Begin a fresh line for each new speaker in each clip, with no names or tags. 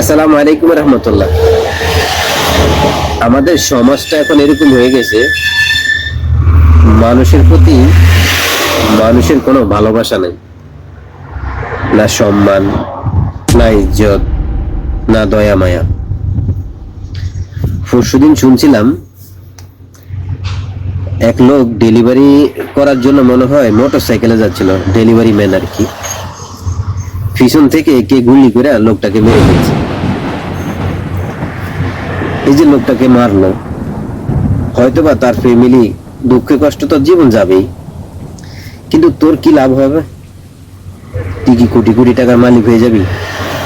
আসসালামু আলাইকুম রহমতুল্লাহ। আমাদের সমাজটা এখন এরকম হয়ে গেছে, মানুষের প্রতি মানুষের কোনো ভালোবাসা নেই। না সম্মান, না ইজ্জত, না দয়া মায়া। পরশুদিন শুনছিলাম, এক লোক ডেলিভারি করার জন্য মনে হয় মোটর সাইকেলে যাচ্ছিল ডেলিভারি ম্যান আর কি। পিছন থেকে কে গুলি করে লোকটাকে মেরে ফেলছে। এই যে লোকটাকে মারলো, হয়তোবা তার ফ্যামিলি দুঃখে কষ্ট তো জীবন যাবেই, কিন্তু তোর কি লাভ হবে? তুই কি কোটি কোটি টাকার মালিক হয়ে যাবি?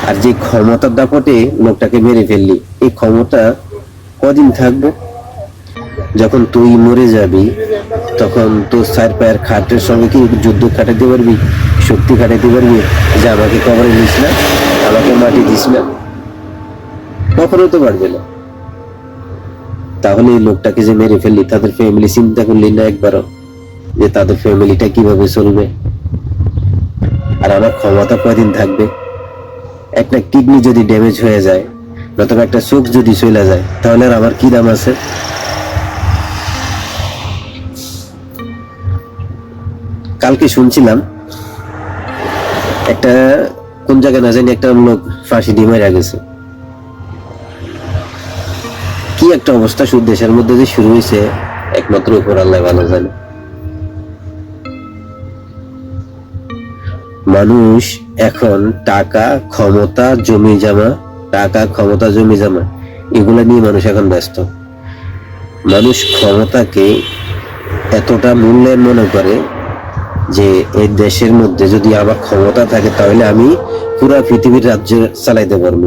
আর যে ক্ষমতার দাপটে লোকটাকে মেরে ফেললি, এই ক্ষমতা কদিন থাকবে? যখন তুই মরে যাবি, তখন তোর চার পায়ের খাটের সঙ্গে কি যুদ্ধ খাটাতে পারবি? শক্তি খাটাতে পারবি? যে আমাকে কবরে নিস না, আমাকে মাটি দিস না। কখনো তো পারবে না। তাহলে এই লোকটাকে যে মেরে ফেললি, তাদের ফ্যামিলি চিন্তা করলি না একবারও? যে তাদের ফ্যামিলিটা কীভাবে চলবে? আর আমার ক্ষমতা কয়দিন থাকবে? একটা কিডনি যদি ড্যামেজ হয়ে যায়, নতুবা একটা চোখ যদি চলে যায়, তাহলে আর আমার কি দাম আছে? কালকে শুনছিলাম, একটা কোন জায়গায় না জানি একটা লোক ফাঁসি দিয়ে মারা গেছে। কি একটা অবস্থা শুধু দেশের মধ্যে যে শুরু হয়েছে, একমাত্র উপর আল্লাহ ভালো জানে। মানুষ এখন টাকা, ক্ষমতা, জমি জমা, টাকা, ক্ষমতা, জমি জমা, এগুলা নিয়ে মানুষ এখন ব্যস্ত। মানুষ ক্ষমতাকে এতটা মূল্যায়ন মনে করে যে এই দেশের মধ্যে যদি আমার ক্ষমতা থাকে, তাহলে আমি পুরা পৃথিবীর রাজ্য চালাইতে পারব।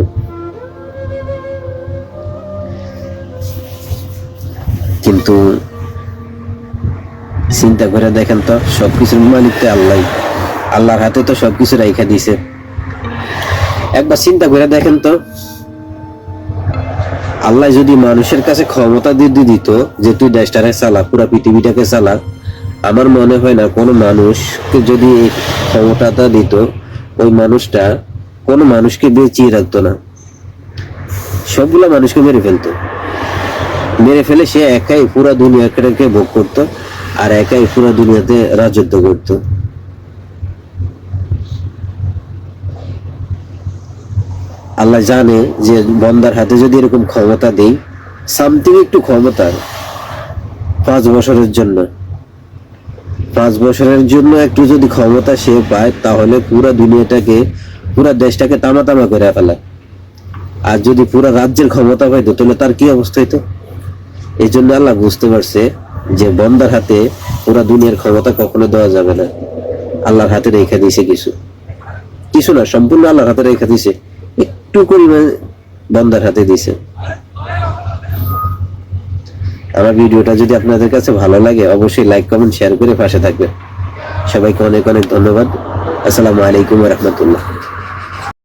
কিন্তু চিন্তা করে দেখেন তো, সবকিছুর মালিক তো আল্লাহ। আল্লাহর হাতে তো সবকিছু রাইখা দিছে। একবার চিন্তা করে দেখেন তো, আল্লাহ যদি মানুষের কাছে ক্ষমতা দিয়ে দিত যে, তুই দেশটাকে চালা, পুরা পৃথিবীটাকে চালা। আমার মনে হয় না কোনো মানুষকে যদি ক্ষমতাটা দিত, ওই মানুষটা কোনো মানুষকে বেঁচিয়ে রাখতো না। সবগুলা মানুষকে মেরে ফেলতো। মেরে ফেলে সে একাই পুরা দুনিয়াকে ভোগ করত আর একাই পুরা দুনিয়াতে রাজত্ব করত। আল্লাহ জানে যে বন্দার হাতে যদি এরকম ক্ষমতা দেই সামথিং একটু ক্ষমতার, পাঁচ বছরের জন্য। পাঁচ বছরের জন্য একটু যদি ক্ষমতা সে পায়, তাহলে পুরো দুনিয়াটাকে, পুরা দেশটাকে তামা তামা করে ফেলায় আর যদি পুরো রাজ্যের ক্ষমতা পাইতো, তাহলে তার কি অবস্থা হইতো? এই জন্য আল্লাহ বুঝতে পারছে যে বন্দার হাতে পুরা দুনিয়ার ক্ষমতা কখনো দেওয়া যাবে না। আল্লাহর হাতে রেখে দিয়েছে কিছু। কিছু না, সম্পূর্ণ আল্লাহর হাতে রেখে দিয়েছে। একটু পরিমাণ বন্দার হাতে দিয়েছে। আমার ভিডিওটা যদি আপনাদের কাছে ভালো লাগে, অবশ্যই লাইক কমেন্ট শেয়ার করে পাশে থাকবেন। সবাইকে অনেক অনেক ধন্যবাদ। আসসালামু আলাইকুম রহমতুল্লাহ।